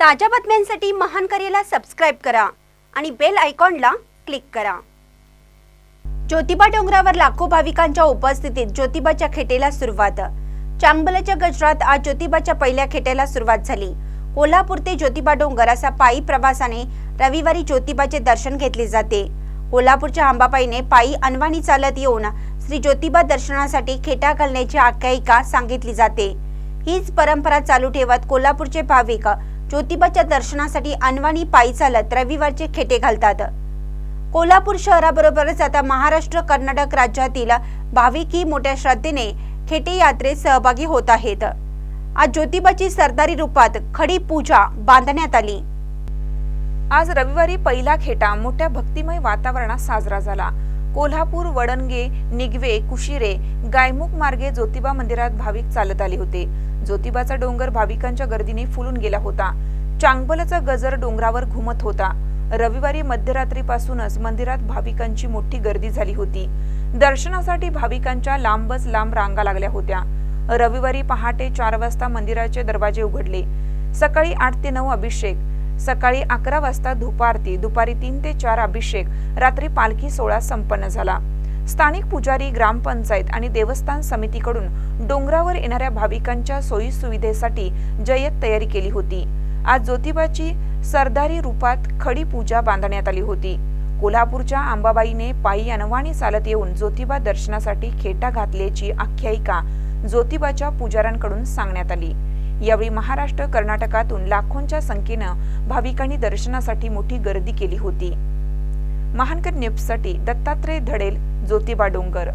ताज्या बातम्यांसाठी महान करेला सबस्क्राईब करा आणि बेल आयकॉनला क्लिक करा. ज्योतिबा डोंगरावर लाखो भाविकांच्या उपस्थितीत ज्योतिबाच्या खेटेला सुरुवात. चांगबलाच्या गजरात आज ज्योतिबाच्या पहिल्या खेटेला सुरुवात झाली. कोल्हापूर ते ज्योतिबा डोंगर असा पायी प्रवासाने रविवारी ज्योतिबाचे दर्शन घेतले जाते. कोल्हापूरच्या आंबाबाईने पायी अनवाणी चालत येऊन श्री ज्योतिबा दर्शनासाठी खेटा घालण्याची आख्यायिका सांगितली जाते. हीच परंपरा चालू ठेवत कोल्हापूरचे भाविक ज्योतिबाच्या दर्शनासाठी अनवाणी पायी चालत रविवारचे खेटे घालतात. कोल्हापूर शहराबरोबरच आता महाराष्ट्र कर्नाटक राज्यातील भाविकही मोठ्या श्रद्धेने खेटे यात्रेत सहभागी होत आहेत. आज ज्योतिबाची सरदारी रूपात खडी पूजा बांधण्यात आली. आज रविवारी पहिला खेटा मोठ्या भक्तिमय वातावरणात साजरा झाला. कोल्हापूर वडणगे निगवे कुशिरे गायमुख मार्गे ज्योतिबा मंदिरात भाविक चालत आले होते. ज्योतिबाचा डोंगर भाविकांच्या गर्दीने फुलून गेला होता. चांगबलचा गजर डोंगरावर घुमत होता. रविवारी मध्यरात्रीपासूनच मंदिरात भाविकांची मोठी गर्दी झाली होती. दर्शनासाठी भाविकांच्या लांबच लांब रांगा लागल्या होत्या. रविवारी पहाटे चार वाजता मंदिराचे दरवाजे उघडले. सकाळी आठ ते नऊ अभिषेक. सकाळी अकरा वाजता धुपारती दुपारी तीन ते चार अभिषेक रात्री पालखी सोहळा संपन्न झाला. स्थानिक पुजारी ग्रामपंचायत आणि देवस्थान समितीकडून डोंगरावर येणाऱ्या भाविकांच्या सोयी सुविधेसाठी जय्यत तयारी केली होती. आज ज्योतिबाची सरदारी रूपात खडी पूजा बांधण्यात आली होती. कोल्हापूरच्या अंबाबाईने पायी अनवाणी चालत येऊन ज्योतिबा दर्शनासाठी खेटा घातल्याची आख्यायिका ज्योतिबाच्या पुजाऱ्यांकडून सांगण्यात आली. यावेळी महाराष्ट्र कर्नाटकातून लाखोंच्या संख्येनं भाविकांनी दर्शनासाठी मोठी गर्दी केली होती. महानकर न्यूजसाठी दत्तात्रय धडेल ज्योतिबा डोंगर.